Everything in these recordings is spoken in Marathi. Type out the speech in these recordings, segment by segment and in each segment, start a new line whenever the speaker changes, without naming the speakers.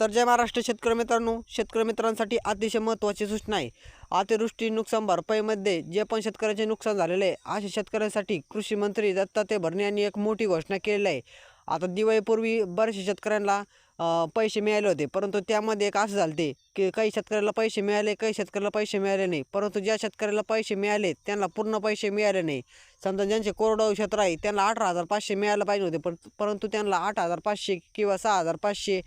तर जय महाराष्ट्र शेतकरी मित्रांनो. शेतकरी मित्रांसाठी अतिशय महत्त्वाची सूचना आहे. अतिवृष्टी नुकसान भरपाईमध्ये जे पण शेतकऱ्याचे नुकसान झालेले आहे अशा शेतकऱ्यांसाठी कृषी मंत्री दत्तात्रय भरणे यांनी एक मोठी घोषणा केलेली आहे. आता दिवाळीपूर्वी बऱ्याचशा शेतकऱ्यांना पैसे मिळाले होते परंतु त्यामध्ये एक असं झालं ते की काही शेतकऱ्याला पैसे मिळाले काही शेतकऱ्याला पैसे मिळाले नाही. परंतु ज्या शेतकऱ्याला पैसे मिळाले त्यांना पूर्ण पैसे मिळाले नाही. समजा ज्यांचे कोरडवाहू क्षेत्र आहे त्यांना अठरा हजार पाचशे मिळायला पाहिजे होते पण परंतु त्यांना आठ हजार पाचशे किंवा सहा हजार पाचशे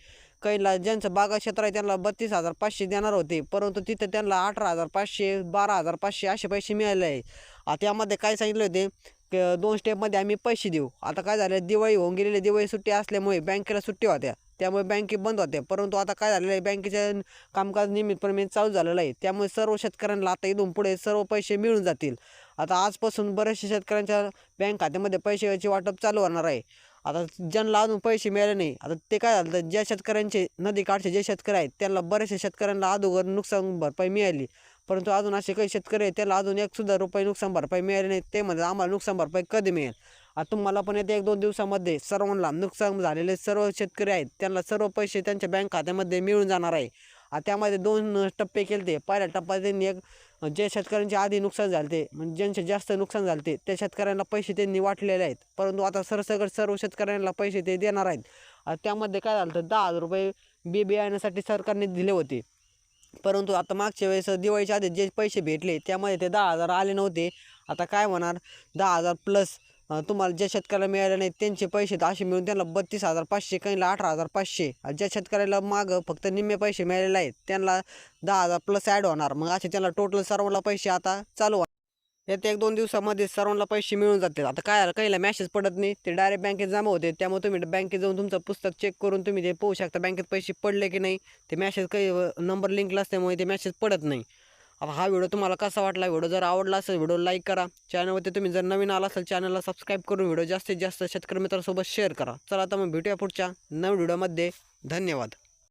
कैला ज्यांचं बागा क्षेत्र आहे त्यांना बत्तीस हजार पाचशे देणार होते. परंतु तिथं त्यांना अठरा हजार पाचशे बारा हजार पाचशे असे पैसे मिळाले आहे आता त्यामध्ये काय सांगितले होते? की दोन स्टेपमध्ये आम्ही पैसे देऊ. आता काय झालं? दिवाळी होऊन गेलेली दिवाळी सुट्टी असल्यामुळे बँकेला सुट्टी होत्या. त्यामुळे बँके बंद होत्या. परंतु आता काय झालेलं आहे? बँकेच्या कामकाज नियमितपणे चालू झालेलं आहे. त्यामुळे सर्व शेतकऱ्यांना आता इथून पुढे सर्व पैसे मिळून जातील. आता आजपासून बऱ्याचशा शेतकऱ्यांच्या बँक खात्यामध्ये पैशाची वाटप चालू होणार आहे. आता ज्यांना अजून पैसे मिळाले नाही आता ते काय झालं तर ज्या शेतकऱ्यांचे नदीकाठचे जे शेतकरी आहेत त्यांना बऱ्याचशा शेतकऱ्यांना अगोदर नुकसान भरपाई मिळाली. परंतु अजून असे काही शेतकरी आहेत त्याला अजून एक सुद्धा रुपये नुकसान भरपाई मिळाली नाही ते म्हणजे आम्हाला नुकसान भरपाई कधी मिळेल? आता तुम्हाला पण येत्या एक दोन दिवसामध्ये सर्वांना नुकसान झालेले सर्व शेतकरी आहेत त्यांना सर्व पैसे त्यांच्या बँक खात्यामध्ये मिळून जाणार आहे. त्यामध्ये दोन टप्पे केले ते पहिल्या टप्प्यात त्यांनी एक जे शेतकऱ्यांचे आधी नुकसान झाले ते म्हणजे ज्यांचे जास्त नुकसान झाले ते त्या शेतकऱ्यांना पैसे त्यांनी वाटलेले आहेत. परंतु आता सरसकट सर्व शेतकऱ्यांना पैसे ते देणार आहेत. त्यामध्ये काय झालं तर दहा हजार रुपये बी बियाण्यासाठी सरकारने दिले होते. परंतु आता मागच्या वेळेस दिवाळीच्या आधी जे पैसे भेटले त्यामध्ये ते दहा हजार आले नव्हते. आता काय होणार दहा हजार प्लस तुम्हाला ज्या शेतकऱ्याला मिळाले नाहीत त्यांचे पैसे तर असे मिळून त्यांना बत्तीस हजार पाचशे काहीला अठरा हजार पाचशे. आणि ज्या शेतकऱ्याला मागं फक्त निम्मे पैसे मिळालेले आहेत त्यांना दहा हजार प्लस ॲड होणार. मग असे त्यांना टोटल सर्वांना पैसे आता चालू येत्या एक दोन दिवसामध्ये सर्वांना पैसे मिळून जातील आता काय काहीला मॅसेज पडत नाही ते डायरेक्ट बँकेत जमा होते. त्यामुळे तुम्ही बँकेत जाऊन तुमचं पुस्तक चेक करून तुम्ही ते पोहू शकता बँकेत पैसे पडले की नाही. ते मॅसेज काही नंबर लिंकला असल्यामुळे ते मॅसेज पडत नाही. आता हा व्हिडिओ तुम्हाला कसा वाटला? व्हिडिओ जर आवडला असेल व्हिडिओ लाईक करा. चॅनलवरती तुम्ही जर नवीन आला असेल चॅनलला सबस्क्राईब करून व्हिडिओ जास्तीत जास्त शेतकरी मित्रांसोबत शेअर करा. चला आता मग भेटूया पुढच्या नवीन व्हिडिओमध्ये. धन्यवाद.